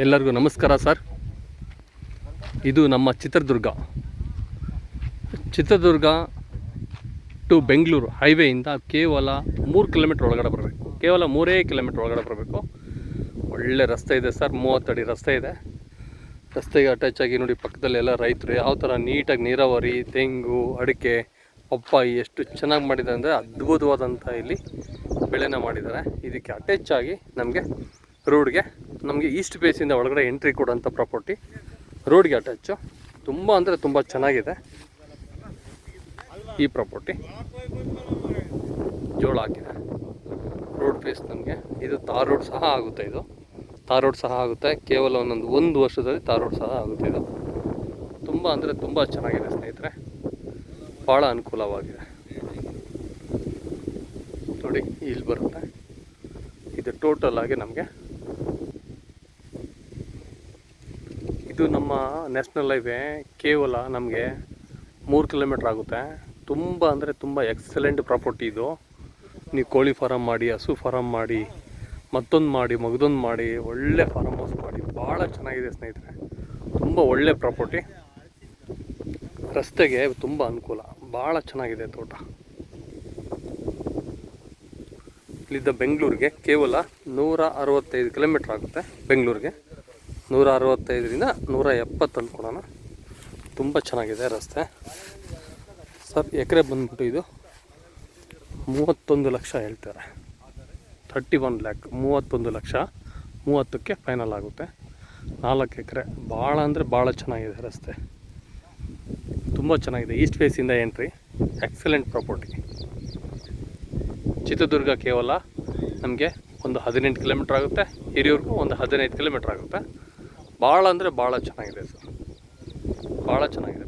ಎಲ್ಲರಿಗೂ ನಮಸ್ಕಾರ ಸರ್. ಇದು ನಮ್ಮ ಚಿತ್ರದುರ್ಗ. ಚಿತ್ರದುರ್ಗ ಟು ಬೆಂಗಳೂರು ಹೈವೇಯಿಂದ ಕೇವಲ ಮೂರು ಕಿಲೋಮೀಟ್ರ್ ಒಳಗಡೆ ಬರಬೇಕು. ಕೇವಲ ಮೂರೇ ಕಿಲೋಮೀಟ್ರ್ ಒಳಗಡೆ ಬರಬೇಕು. ಒಳ್ಳೆ ರಸ್ತೆ ಇದೆ ಸರ್ ಮೂವತ್ತಡಿ ರಸ್ತೆ ಇದೆ. ರಸ್ತೆಗೆ ಅಟ್ಯಾಚ್ ಆಗಿ ನೋಡಿ ಪಕ್ಕದಲ್ಲಿ ಎಲ್ಲ ರೈತರು ಯಾವ ಥರ ನೀಟಾಗಿ ನೀರಾವರಿ, ತೆಂಗು, ಅಡಿಕೆ, ಪಪ್ಪಾಯಿ ಎಷ್ಟು ಚೆನ್ನಾಗಿ ಮಾಡಿದ್ದಾರೆ ಅಂದರೆ ಅದ್ಭುತವಾದಂಥ ಇಲ್ಲಿ ಬೆಳೆನ ಮಾಡಿದ್ದಾರೆ. ಇದಕ್ಕೆ ಅಟ್ಯಾಚ್ ಆಗಿ ನಮಗೆ ರೋಡ್ಗೆ. ನಮಗೆ ಈಸ್ಟ್ ಫೇಸಿಂದ ಒಳಗಡೆ ಎಂಟ್ರಿ ಕೊಡೋಂಥ ಪ್ರಾಪರ್ಟಿ ರೋಡ್ಗೆ ಅಟ್ಯಾಚು ತುಂಬ ಅಂದರೆ ತುಂಬ ಚೆನ್ನಾಗಿದೆ. ಈ ಪ್ರಾಪರ್ಟಿ ಜೋಳ ಹಾಕಿದೆ. ರೋಡ್ ಫೇಸ್ ನಮಗೆ. ಇದು ತಾರ್ ರೋಡ್ ಸಹ ಆಗುತ್ತೆ ಇದು. ತಾರ್ ರೋಡ್ ಸಹ ಆಗುತ್ತೆ. ಕೇವಲ ಒಂದೊಂದು ಒಂದು ವರ್ಷದಲ್ಲಿ ತಾರ್ ರೋಡ್ ಸಹ ಆಗುತ್ತೆ ಇದು. ತುಂಬ ಅಂದರೆ ತುಂಬ ಚೆನ್ನಾಗಿದೆ ಸ್ನೇಹಿತರೆ. ಭಾಳ ಅನುಕೂಲವಾಗಿದೆ. ನೋಡಿ, ಇಲ್ಲಿ ಬರುತ್ತೆ. ಇದು ಟೋಟಲ್ ಆಗಿ ನಮಗೆ ಇದು ನಮ್ಮ ನ್ಯಾಷನಲ್ ಹೈವೇ, ಕೇವಲ ನಮಗೆ ಮೂರು ಕಿಲೋಮೀಟ್ರ್ ಆಗುತ್ತೆ. ತುಂಬ ಅಂದರೆ ತುಂಬ ಎಕ್ಸಲೆಂಟ್ ಪ್ರಾಪರ್ಟಿ ಇದು. ನೀವು ಕೋಳಿ ಫಾರಮ್ ಮಾಡಿ, ಹಸು ಫಾರಮ್ ಮಾಡಿ, ಮತ್ತೊಂದು ಮಾಡಿ, ಮಗದೊಂದು ಮಾಡಿ, ಒಳ್ಳೆ ಫಾರಮ್ ಹೌಸ್ ಮಾಡಿ, ಭಾಳ ಚೆನ್ನಾಗಿದೆ ಸ್ನೇಹಿತರೆ. ತುಂಬ ಒಳ್ಳೆ ಪ್ರಾಪರ್ಟಿ. ರಸ್ತೆಗೆ ತುಂಬ ಅನುಕೂಲ. ಭಾಳ ಚೆನ್ನಾಗಿದೆ ತೋಟ. ಇಲ್ಲಿದ್ದ ಬೆಂಗಳೂರಿಗೆ ಕೇವಲ ನೂರ ಅರವತ್ತೈದು ಕಿಲೋಮೀಟ್ರ್ ಆಗುತ್ತೆ ಬೆಂಗಳೂರಿಗೆ. ನೂರ ಅರವತ್ತೈದರಿಂದ ನೂರ ಎಪ್ಪತ್ತು ಅಂದ್ಕೊಳೋಣ ತುಂಬ ಚೆನ್ನಾಗಿದೆ ರಸ್ತೆ. ಸರ್, ಎಕರೆ ಬಂದ್ಬಿಟ್ಟು ಇದು ಮೂವತ್ತೊಂದು ಲಕ್ಷ ಹೇಳ್ತಾರೆ. ಥರ್ಟಿ ಒನ್ ಲ್ಯಾಕ್, ಮೂವತ್ತೊಂದು ಲಕ್ಷ. ಮೂವತ್ತಕ್ಕೆ ಫೈನಲ್ ಆಗುತ್ತೆ. ನಾಲ್ಕು ಎಕರೆ, ಭಾಳ ಅಂದರೆ ಭಾಳ ಚೆನ್ನಾಗಿದೆ ರಸ್ತೆ. ತುಂಬ ಚೆನ್ನಾಗಿದೆ. ಈಸ್ಟ್ ಫೇಸಿಂದ ಎಂಟ್ರಿ. ಎಕ್ಸಲೆಂಟ್ ಪ್ರಾಪರ್ಟಿ ಚಿತ್ರದುರ್ಗ ಕೇವಲ ನಮಗೆ ಒಂದು ಹದಿನೆಂಟು ಕಿಲೋಮೀಟ್ರ್ ಆಗುತ್ತೆ. ಹಿರಿಯೂರಿಗೂ ಒಂದು ಹದಿನೈದು ಕಿಲೋಮೀಟ್ರ್ ಆಗುತ್ತೆ. ಭಾಳ ಅಂದರೆ ಭಾಳ ಚೆನ್ನಾಗಿದೆ ಸರ್. ಭಾಳ ಚೆನ್ನಾಗಿದೆ